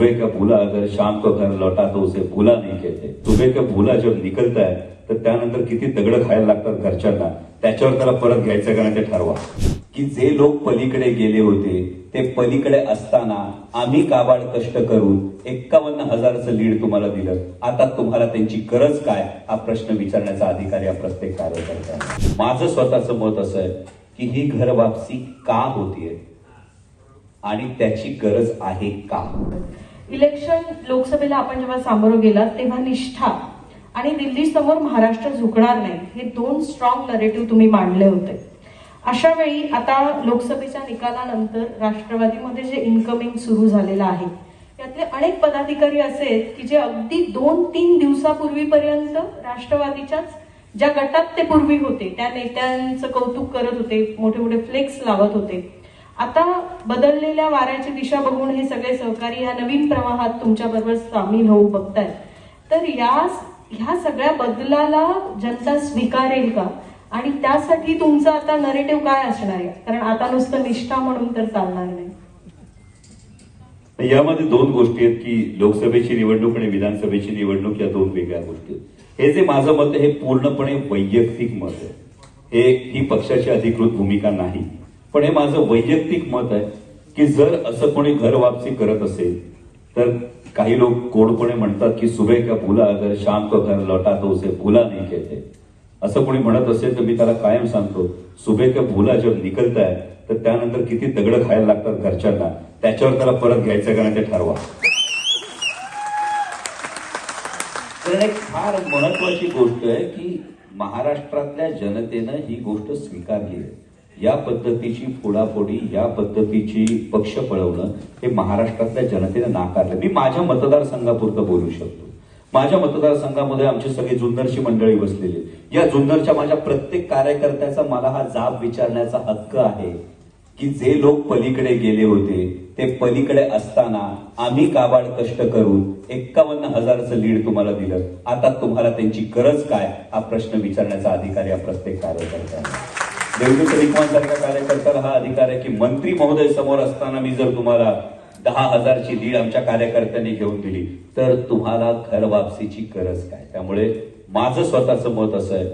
सुबह का भूला अगर शाम को घर लौटा तो उसे भूला नहीं कहते। सुबह का भूला जब निकलता है तर त्यानंतर किती दगड खायला लागतात घरच्यांना त्याच्यावर त्याला परत घ्यायचं का नाही ते ठरवा. की जे लोक पलीकडे गेले होते ते पलीकडे असताना आम्ही काबाड कष्ट करून एक्कावन्न हजारचं लीड तुम्हाला दिलं. आता तुम्हाला त्यांची गरज काय? हा प्रश्न विचारण्याचा अधिकार या प्रत्येक कार्यकर्त्याला. माझं स्वतःचं मत असं आहे की ही घर वापसी का होतीये? आणि त्याची गरज आहे का? इलेक्शन लोकसभेला आपण जेव्हा सामोरं गेलात तेव्हा निष्ठा आणि दिल्ली समोर महाराष्ट्र झुकणार नाही हे दोन स्ट्रॉंग नरेटिव्ह तुम्ही मांडले होते. अशा वेळी आता लोकसभेच्या निकालानंतर राष्ट्रवादीमध्ये जे इन्कमिंग सुरू झालेलं आहे यातले अनेक पदाधिकारी असे आहेत की जे अगदी दोन तीन दिवसापूर्वीपर्यंत राष्ट्रवादीच्याच ज्या गटात ते पूर्वी होते त्या नेत्यांचं कौतुक करत होते मोठे मोठे फ्लेक्स लावत होते. आता बदललेल्या वाऱ्याची दिशा बघून हे सगळे सहकारी या नवीन प्रवाहात तुमच्या बरोबर सामील होऊ बघतायत. तर या ह्या सगळ्या बदलाला जनता स्वीकारेल का? आणि त्यासाठी तुमचं आता नरेटिव्ह काय असणार आहे? कारण आता नुसतं निष्ठा म्हणून तर चालणार नाही. यामध्ये दोन गोष्टी आहेत की लोकसभेची निवडणूक आणि विधानसभेची निवडणूक या दोन वेगळ्या गोष्टी आहेत. हे जे माझं मत आहे हे पूर्णपणे वैयक्तिक मत आहे. हे ही पक्षाची अधिकृत भूमिका नाही. पण हे माझं वैयक्तिक मत आहे की जर असं कोणी घर वापसी करत असेल तर काही लोक गोडपणे म्हणतात की सुबह का भुला अगर शाम को घर लौटा तो उसे भुला नाही कहते. असं कोणी म्हणत असेल तर मी त्याला कायम सांगतो सुबह का भुला जब निकलता है तर त्यानंतर किती दगड खायला लागतात घरच्यांना. त्याच्यावर त्याला परत घ्यायचं का नाही ते ठरवा. कारण एक फार महत्वाची गोष्ट आहे की महाराष्ट्रातल्या जनतेनं ही गोष्ट स्वीकारली आहे. या पद्धतीची फोडाफोडी या पद्धतीची पक्ष पळवणं हे महाराष्ट्रातल्या जनतेने नाकारलं. मी माझ्या मतदारसंघापुरतं बोलू शकतो. माझ्या मतदारसंघामध्ये आमची सगळी जुन्नरची मंडळी बसलेली या जुन्नरच्या माझ्या प्रत्येक कार्यकर्त्याचा मला हा जाब विचारण्याचा हक्क आहे की जे लोक पलीकडे गेले होते ते पलीकडे असताना आम्ही काबाड कष्ट करून एक्कावन्न हजारचं लीड तुम्हाला दिलं. आता तुम्हाला त्यांची गरज काय? हा प्रश्न विचारण्याचा अधिकार या प्रत्येक कार्यकर्त्याला. देवदूत रिकमांसारख्या कार्यकर्त्याला हा अधिकार आहे की मंत्री महोदय समोर असताना मी जर तुम्हाला दहा हजारची लीड आमच्या कार्यकर्त्यांनी घेऊन दिली तर तुम्हाला घर वापसीची गरज काय? त्यामुळे माझं स्वतःचं मत असं आहे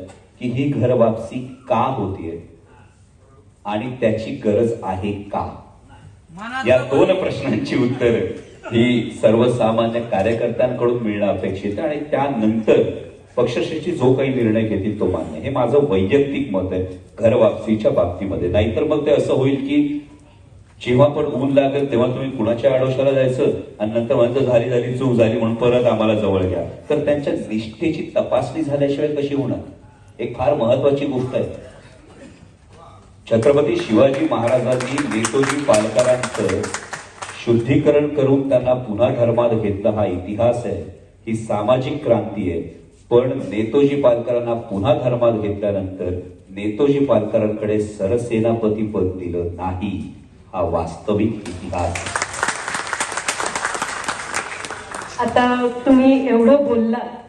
की ही घर वापसी का होतीये? आणि त्याची गरज आहे का? या दोन प्रश्नांची उत्तर ही सर्वसामान्य कार्यकर्त्यांकडून मिळणं अपेक्षित आहे आणि त्यानंतर पक्षश्रेष्ठी जो काही निर्णय घेतील तो मान्य. हे माझं वैयक्तिक मत आहे. घरवापसीच्या बाबतीमध्ये. नाहीतर मग ते असं होईल की जेव्हा पण ऊन लागेल तेव्हा तुम्ही कुणाच्या आडोशाला जायचं आणि नंतर म्हणजे झाली झाली चूक झाली म्हणून परत आम्हाला जवळ घ्या. तर त्यांच्या निष्ठेची तपासणी झाल्याशिवाय कशी होणार? एक फार महत्वाची गोष्ट आहे. छत्रपती शिवाजी महाराजांनी नेतोजी पालकरांचं शुद्धीकरण करून त्यांना पुन्हा धर्मात घेतला हा इतिहास आहे. ही सामाजिक क्रांती आहे. पण नेतोजी पालकरांना पुन्हा धर्मात घेतल्यानंतर नेतोजी पालकरांकडे सरसेनापती पद दिलं नाही हा वास्तविक इतिहास. आता तुम्ही एवढं बोललात